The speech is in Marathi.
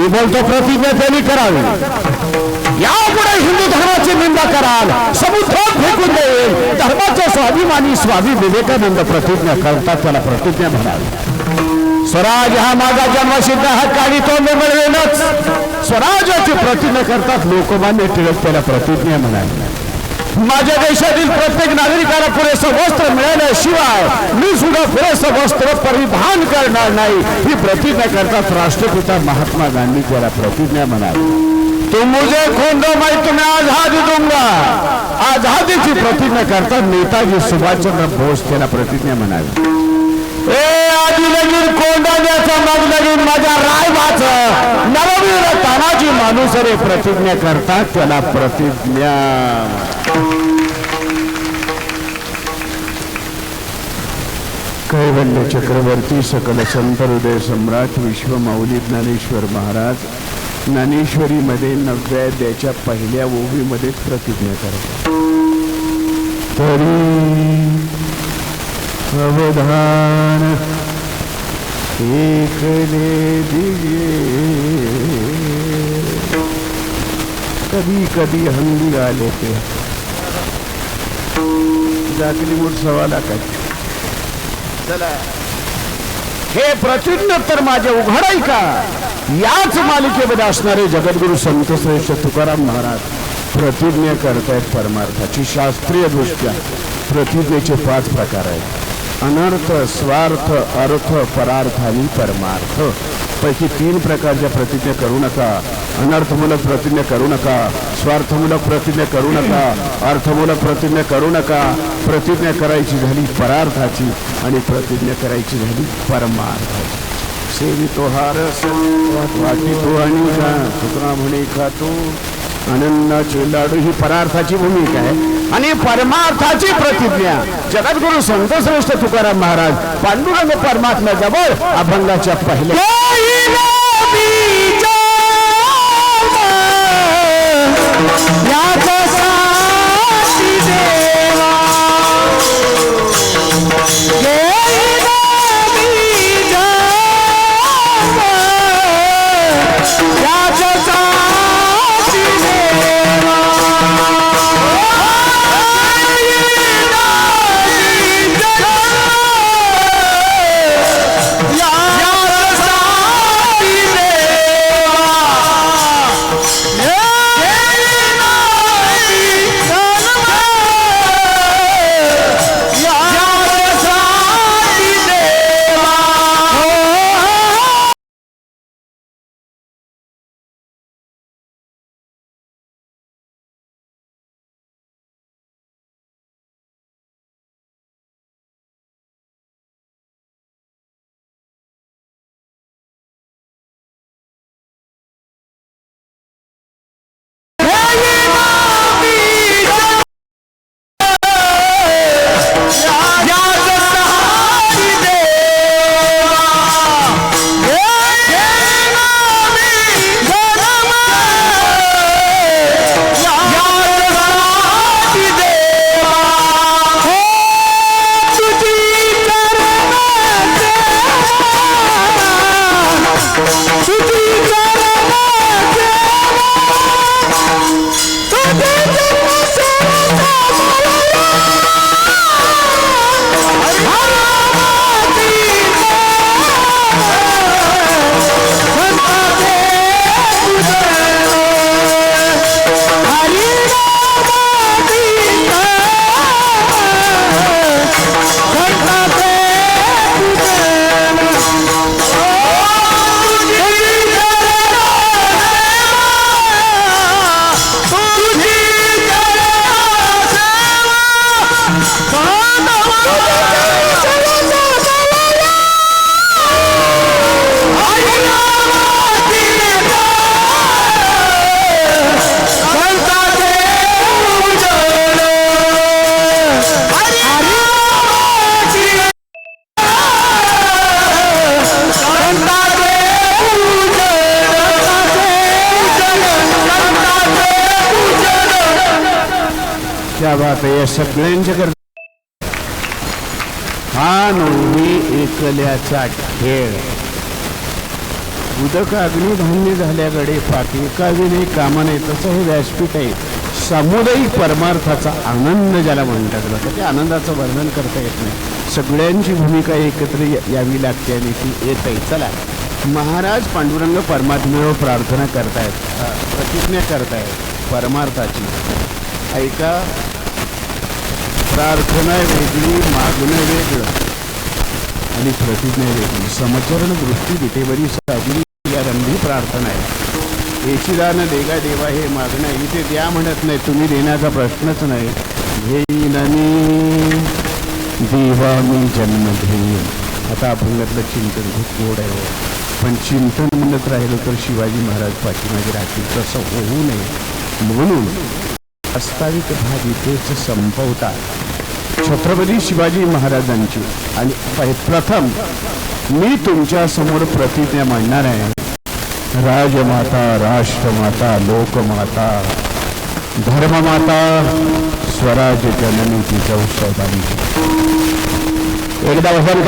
मी बोलतो प्रतिज्ञा त्यांनी करावी. यापुढे हिंदू धर्माची निंदा कराल. समुद्रात फेकून देईल. धर्माचे स्वाभिमानी स्वामी विवेकानंद प्रतिज्ञा करतात त्याला प्रतिज्ञा म्हणावी. स्वराज हा माझा जन्मसिद्ध हक्क आणि तो मिळवेलच. स्वराजाची प्रतिज्ञा करतात लोकमान्य टिळक त्याला प्रतिज्ञा म्हणाली. माझ्या देशातील प्रत्येक नागरिकाला पुरेसं वस्त्र मिळाल्याशिवाय मी सुद्धा पुरेसं वस्त्र परिधान करणार नाही. ही प्रतिज्ञा करतात राष्ट्रपिता महात्मा गांधी. ज्याला प्रतिज्ञा म्हणाली तुम मुझे खून दो मैं तुम्हें आजादी दूंगा. आझादीची प्रतिज्ञा करतात नेताजी सुभाषचंद्र बोस. त्याला प्रतिज्ञा म्हणाली ए आधी लगीन कोंडाण्याचा मग लगीन माझ्या रायबाचं नववीर तानाजी माणूस रे प्रतिज्ञा करतात त्याला प्रतिज्ञा. कैवल्य चक्रवर्ती सकल संत हृदय सम्राट विश्व माऊली ज्ञानेश्वर महाराज ज्ञानेश्वरीमध्ये नव्याद्याच्या पहिल्या ओवीमध्येच प्रतिज्ञा करतात. तरी अवधान एकले दिगे कधी कधी हंगी आले ते जाकली मूठ सव्वा लाखाची चला। हे प्रतिज्ञोत्तर माझे उघडाय का याच मालिकेमध्ये असणारे जगद्गुरु संत श्रेष्ठ तुकाराम महाराज प्रतिज्ञा करतायत परमार्थाची शास्त्रीय दृष्ट्या. प्रतिज्ञेचे पाच प्रकार आहेत. अनर्थ स्वार्थ अर्थ परार्थ आणि परमार्थ. पैकी तीन प्रकारच्या प्रतिज्ञा करू नका. अनर्थमूलक प्रतिज्ञा करू नका. स्वार्थमूलक प्रतिज्ञा करू नका. अर्थमूलक प्रतिज्ञा करू नका. प्रतिज्ञा करायची झाली परार्थाची आणि प्रतिज्ञा करायची झाली परमार्थाची. सेवितो हारस वाटी तो आणि म्हणे खातो. आनंदाचे लाडू ही परार्थाची भूमिका आहे. आणि परमार्थाची प्रतिज्ञा. जगद्गुरु संतश्रेष्ठ तुकाराम महाराज पांडुरंग परमात्मा जवळ अभंगाच्या पहिल्या क्या बात आहे या सगळ्यांच्या कर हा नवमी एकल्याचा खेळ। उदक अग्निधान्य झाल्याकडे पाक एका कामा नाही तसं हे व्यासपीठ आहे. सामुदायिक परमार्थाचा आनंद ज्याला म्हणतात जातं त्या आनंदाचं वर्णन करता येत नाही. सगळ्यांची भूमिका एकत्र यावी लागते आणि ती येत आहे. चला महाराज पांडुरंग परमात्म्यावर प्रार्थना करतायत प्रतिज्ञा करतायत परमार्थाची. ऐका. प्रार्थना वेगळी मागणं वेगळं. आणि प्रतिज्ञा वेगळी. समचरण दृष्टी विटेवरी साधली. या रंभी प्रार्थना आहे. येशीदान देगा देवा हे मागणं आहे. इथे द्या म्हणत नाही. तुम्ही देण्याचा प्रश्नच नाही. घेईन देवा मी जन्म घेईन. आता अभंगातलं चिंतन खूप गोड आहे हो. पण चिंतन म्हणत राहिलं तर शिवाजी महाराज पाठीमागे राहतील. तसं होऊ नये. म्हणून वास्तविक भाग इथेच संपवतात. छत्रपती शिवाजी महाराजांची. आणि प्रथम मी तुमच्यासमोर प्रतिज्ञा मांडणार आहे. राजमाता राष्ट्रमाता लोकमाता धर्ममाता स्वराज जननी जिजाऊ साहेबांची एकदा वसन